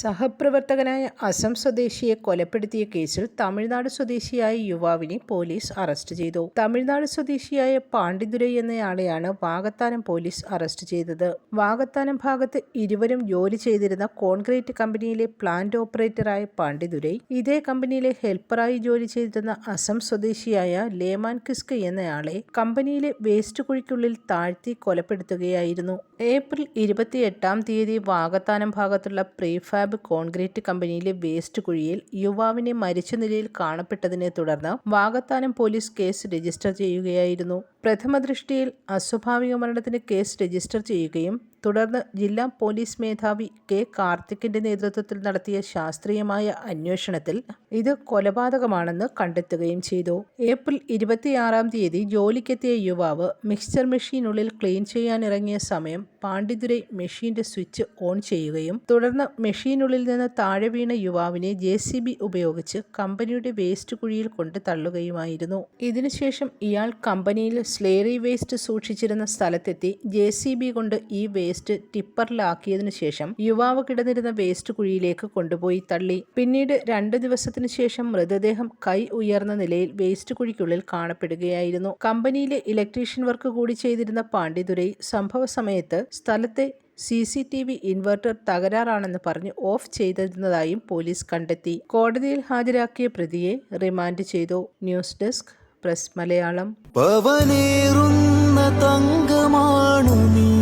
സഹപ്രവർത്തകനായ അസം സ്വദേശിയെ കൊലപ്പെടുത്തിയ കേസിൽ തമിഴ്നാട് സ്വദേശിയായ യുവാവിനെ പോലീസ് അറസ്റ്റ് ചെയ്തു. തമിഴ്നാട് സ്വദേശിയായ പാണ്ഡിതുരൈ എന്നയാളെയാണ് വാഗത്താനം പോലീസ് അറസ്റ്റ് ചെയ്തത്. വാകത്താനം ഭാഗത്ത് ഇരുവരും ജോലി ചെയ്തിരുന്ന കോൺക്രീറ്റ് കമ്പനിയിലെ പ്ലാന്റ് ഓപ്പറേറ്ററായ പാണ്ഡിതുരൈ ഇതേ കമ്പനിയിലെ ഹെൽപ്പറായി ജോലി ചെയ്തിരുന്ന അസം സ്വദേശിയായ ലേമാൻ കിസ്ക് എന്നയാളെ കമ്പനിയിലെ വേസ്റ്റ് കുഴിക്കുള്ളിൽ താഴ്ത്തി കൊലപ്പെടുത്തുകയായിരുന്നു. ഏപ്രിൽ ഇരുപത്തിയെട്ടാം തീയതി വാഗത്താനം ഭാഗത്തുള്ള പ്രീഫാബ് കോൺക്രീറ്റ് കമ്പനിയിലെ വേസ്റ്റ് കുഴിയിൽ യുവാവിനെ മരിച്ച നിലയിൽ കാണപ്പെട്ടതിനെ തുടർന്ന് വാഗത്താനം പോലീസ് കേസ് രജിസ്റ്റർ ചെയ്യുകയായിരുന്നു. പ്രഥമ ദൃഷ്ടിയിൽ അസ്വാഭാവിക മരണത്തിന് കേസ് രജിസ്റ്റർ ചെയ്യുകയും തുടർന്ന് ജില്ലാ പോലീസ് മേധാവി കെ കാർത്തിക്കിന്റെ നേതൃത്വത്തിൽ നടത്തിയ ശാസ്ത്രീയമായ അന്വേഷണത്തിൽ ഇത് കൊലപാതകമാണെന്ന് കണ്ടെത്തുകയും ചെയ്തു. ഏപ്രിൽ ഇരുപത്തിയാറാം തീയതി ജോലിക്കെത്തിയ യുവാവ് മിക്സ്ചർ മെഷീനുള്ളിൽ ക്ലീൻ ചെയ്യാനിറങ്ങിയ സമയം പാണ്ഡിതുരൈ മെഷീന്റെ സ്വിച്ച് ഓൺ ചെയ്യുകയും തുടർന്ന് മെഷീനുള്ളിൽ നിന്ന് താഴെ വീണ യുവാവിനെ ജെ ഉപയോഗിച്ച് കമ്പനിയുടെ വേസ്റ്റ് കുഴിയിൽ കൊണ്ട് തള്ളുകയുമായിരുന്നു. ഇതിനുശേഷം ഇയാൾ കമ്പനിയിൽ സ്ലേറി വേസ്റ്റ് സൂക്ഷിച്ചിരുന്ന സ്ഥലത്തെത്തി ജെ കൊണ്ട് ഈ വേസ്റ്റ് ടിപ്പറിലാക്കിയതിനു ശേഷം യുവാവ് കിടന്നിരുന്ന വേസ്റ്റ് കുഴിയിലേക്ക് കൊണ്ടുപോയി തള്ളി. പിന്നീട് രണ്ടു ദിവസത്തിനു ശേഷം മൃതദേഹം കൈ ഉയർന്ന നിലയിൽ വേസ്റ്റ് കുഴിക്കുള്ളിൽ കാണപ്പെടുകയായിരുന്നു. കമ്പനിയിലെ ഇലക്ട്രീഷ്യൻ വർക്ക് കൂടി ചെയ്തിരുന്ന പാണ്ഡിതുരൈ സംഭവ സമയത്ത് സ്ഥലത്തെ C C T V inverter തകരാറാണെന്ന് പറഞ്ഞ് ഓഫ് ചെയ്തിരുന്നതായും പോലീസ് കണ്ടെത്തി. കോടതിയിൽ ഹാജരാക്കിയ പ്രതിയെ റിമാൻഡ് ചെയ്തു. News desk press Malayalam. പവനേറുന്ന തങ്കമാണു നീ.